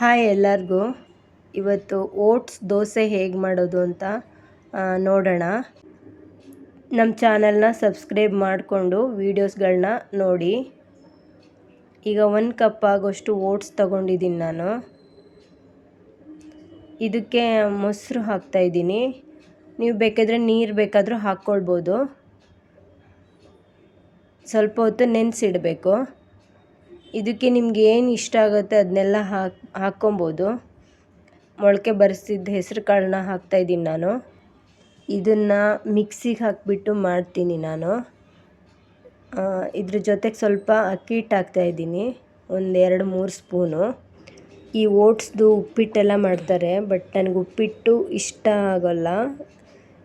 Hi ಎಲ್ಲರಿಗೂ. ಇವತ್ತು oats dosa ಹೇಗೆ ಮಾಡೋದು ಅಂತ ನೋಡೋಣ. ನಮ್ಮ ಚಾನಲ್ನ ಸಬ್ಸ್ಕ್ರೈಬ್ ಮಾಡಿಕೊಂಡು ವೀಡಿಯೋಸ್ಗಳನ್ನ ನೋಡಿ. ಈಗ ಒಂದು ಕಪ್ ಆಗೋಷ್ಟು ಓಟ್ಸ್ ತಗೊಂಡಿದ್ದೀನಿ ನಾನು. ಇದಕ್ಕೆ ಮೊಸರು ಹಾಕ್ತಾಯಿದ್ದೀನಿ ನೀವು ಬೇಕಾದರೆ ನೀರು ಬೇಕಾದರೂ ಹಾಕ್ಕೊಳ್ಬೋದು. ಸ್ವಲ್ಪ ಹೊತ್ತು ನೆನೆಸಿಡಬೇಕು. ಇದಕ್ಕೆ ನಿಮ್ಗೆ ಏನು ಇಷ್ಟ ಆಗುತ್ತೆ ಅದನ್ನೆಲ್ಲ ಹಾಕಿ, ಹಾಕ್ಕೊಬೋದು. ಮೊಳಕೆ ಬರೆಸಿದ ಹೆಸ್ರು ಕಾಳನ್ನ ಹಾಕ್ತಾಯಿದ್ದೀನಿ ನಾನು. ಇದನ್ನು ಮಿಕ್ಸಿಗೆ ಹಾಕಿಬಿಟ್ಟು ಮಾಡ್ತೀನಿ ನಾನು. ಇದ್ರ ಜೊತೆಗೆ ಸ್ವಲ್ಪ ಅಕ್ಕಿ ಹಿಟ್ಟು ಹಾಕ್ತಾಯಿದ್ದೀನಿ ಒಂದು ಎರಡು ಮೂರು ಸ್ಪೂನು. ಈ ಓಟ್ಸ್ದು ಉಪ್ಪಿಟ್ಟೆಲ್ಲ ಮಾಡ್ತಾರೆ, ಬಟ್ ನನಗೆ ಉಪ್ಪಿಟ್ಟು ಇಷ್ಟ ಆಗೋಲ್ಲ.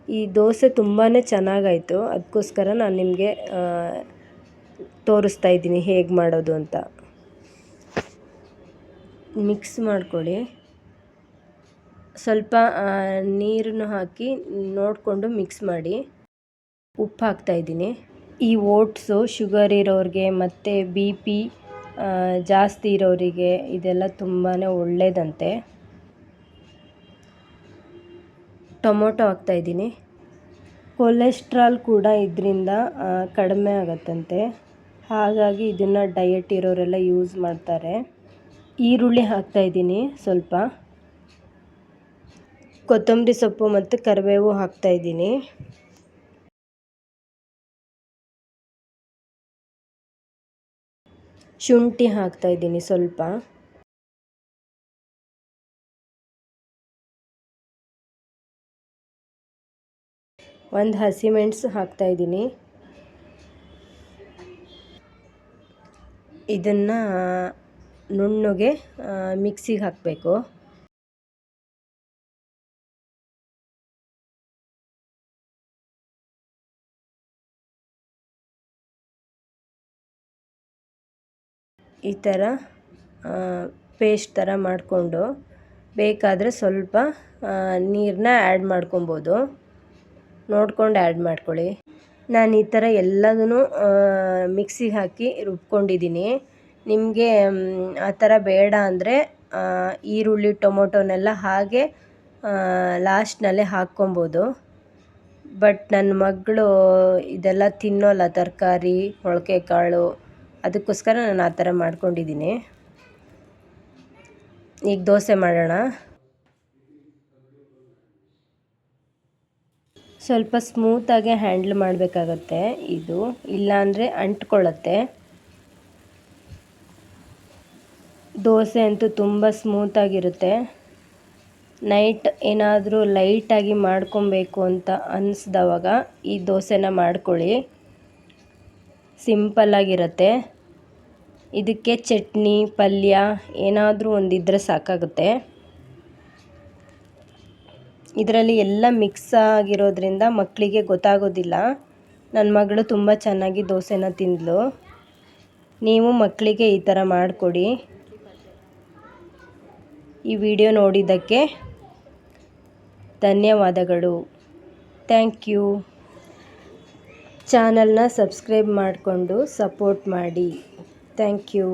ಈ ದೋಸೆ ತುಂಬಾ ಚೆನ್ನಾಗಾಯಿತು. ಅದಕ್ಕೋಸ್ಕರ ನಾನು ನಿಮಗೆ ತೋರಿಸ್ತಾ ಇದ್ದೀನಿ ಹೇಗೆ ಮಾಡೋದು ಅಂತ. ಮಿಕ್ಸ್ ಮಾಡ್ಕೊಳ್ಳಿ. ಸ್ವಲ್ಪ ನೀರನ್ನು ಹಾಕಿ ನೋಡಿಕೊಂಡು ಮಿಕ್ಸ್ ಮಾಡಿ. ಉಪ್ಪು ಹಾಕ್ತಾಯಿದ್ದೀನಿ ಈ ಓಟ್ಸು, ಶುಗರ್ ಇರೋರಿಗೆ ಮತ್ತು ಬಿ ಪಿ ಜಾಸ್ತಿ ಇರೋರಿಗೆ ಇದೆಲ್ಲ ತುಂಬಾ ಒಳ್ಳೆಯದಂತೆ ಟೊಮೊಟೊ ಹಾಕ್ತಾಯಿದ್ದೀನಿ ಕೊಲೆಸ್ಟ್ರಾಲ್ ಕೂಡ ಇದರಿಂದ ಕಡಿಮೆ ಆಗತ್ತಂತೆ. ಹಾಗಾಗಿ ಇದನ್ನು ಡಯಟ್ ಇರೋರೆಲ್ಲ ಯೂಸ್ ಮಾಡ್ತಾರೆ. ಈರುಳ್ಳಿ ಹಾಕ್ತಾಯಿದ್ದೀನಿ ಸ್ವಲ್ಪ. ಕೊತ್ತಂಬರಿ ಸೊಪ್ಪು ಮತ್ತು ಕರಿಬೇವು ಹಾಕ್ತಾಯಿದ್ದೀನಿ ಶುಂಠಿ ಹಾಕ್ತಾಯಿದ್ದೀನಿ ಸ್ವಲ್ಪ. ಒಂದು ಹಸಿಮೆಣಸು ಹಾಕ್ತಾಯಿದ್ದೀನಿ ಇದನ್ನು ನುಣ್ಣಗೆ ಮಿಕ್ಸಿಗೆ ಹಾಕಬೇಕು. ಈ ಥರ ಪೇಸ್ಟ್ ಥರ ಮಾಡಿಕೊಂಡು ಬೇಕಾದರೆ ಸ್ವಲ್ಪ ನೀರನ್ನ ಆ್ಯಡ್ ಮಾಡ್ಕೊಬೋದು. ನೋಡ್ಕೊಂಡು ಆ್ಯಡ್ ಮಾಡ್ಕೊಳ್ಳಿ. ನಾನು ಈ ಥರ ಎಲ್ಲದೂ ಮಿಕ್ಸಿಗೆ ಹಾಕಿ ರುಬ್ಕೊಂಡಿದ್ದೀನಿ. ನಿಮಗೆ ಆ ಥರ ಬೇಡ ಅಂದರೆ ಈರುಳ್ಳಿ, ಟೊಮೊಟೊನೆಲ್ಲ ಹಾಗೆ ಲಾಸ್ಟ್ನಲ್ಲೇ ಹಾಕ್ಕೊಬೋದು. ಬಟ್ ನನ್ನ ಮಗಳು ಇದೆಲ್ಲ ತಿನ್ನೋಲ್ಲ, ತರಕಾರಿ ಮೊಳಕೆ ಕಾಳು ಅದಕ್ಕೋಸ್ಕರ ನಾನು ಆ ಥರ ಮಾಡ್ಕೊಂಡಿದ್ದೀನಿ. ಈಗ ದೋಸೆ ಮಾಡೋಣ. ಸ್ವಲ್ಪ ಸ್ಮೂತಾಗೆ ಹ್ಯಾಂಡ್ಲ್ ಮಾಡಬೇಕಾಗತ್ತೆ. ಇದು ಇಲ್ಲಾಂದರೆ ಅಂಟ್ಕೊಳ್ಳುತ್ತೆ. ದೋಸೆ ಅಂತೂ ತುಂಬ ಸ್ಮೂತಾಗಿರುತ್ತೆ ನೈಟ್ ಏನಾದರೂ ಲೈಟಾಗಿ ಮಾಡ್ಕೊಬೇಕು ಅಂತ ಅನ್ನಿಸ್ದವಾಗ ಈ ದೋಸೆನ ಮಾಡ್ಕೊಳ್ಳಿ. ಸಿಂಪಲ್ಲಾಗಿರುತ್ತೆ ಇದಕ್ಕೆ ಚಟ್ನಿ, ಪಲ್ಯ ಏನಾದರೂ ಒಂದಿದ್ರೆ ಸಾಕಾಗುತ್ತೆ. ಇದರಲ್ಲಿ ಎಲ್ಲ ಮಿಕ್ಸ್ ಆಗಿರೋದ್ರಿಂದ ಮಕ್ಕಳಿಗೆ ಗೊತ್ತಾಗೋದಿಲ್ಲ. ನನ್ನ ಮಗಳು ತುಂಬ ಚೆನ್ನಾಗಿ ದೋಸೆನ ತಿಂದಳು ನೀವು ಮಕ್ಕಳಿಗೆ ಈ ಥರ ಮಾಡಿಕೊಡಿ. ಈ ವಿಡಿಯೋ ನೋಡಿದ್ದಕ್ಕೆ ಧನ್ಯವಾದಗಳು. ಥ್ಯಾಂಕ್ ಯು ಚಾನಲ್ನ ಸಬ್ಸ್ಕ್ರೈಬ್ ಮಾಡಿಕೊಂಡು ಸಪೋರ್ಟ್ ಮಾಡಿ. Thank you